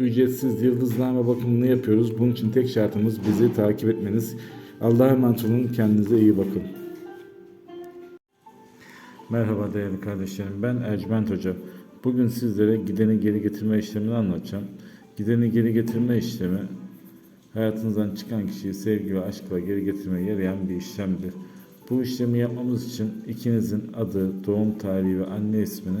ücretsiz yıldızname bakımını yapıyoruz. Bunun için tek şartımız bizi takip etmeniz. Allah'a emanet olun. Kendinize iyi bakın. Merhaba değerli kardeşlerim. Ben Ercüment Hoca. Bugün sizlere gideni geri getirme işlemini anlatacağım. Gideni geri getirme işlemi hayatınızdan çıkan kişiyi sevgi ve aşkla geri getirmeye yarayan bir işlemdir. Bu işlemi yapmamız için ikinizin adı, doğum tarihi ve anne ismini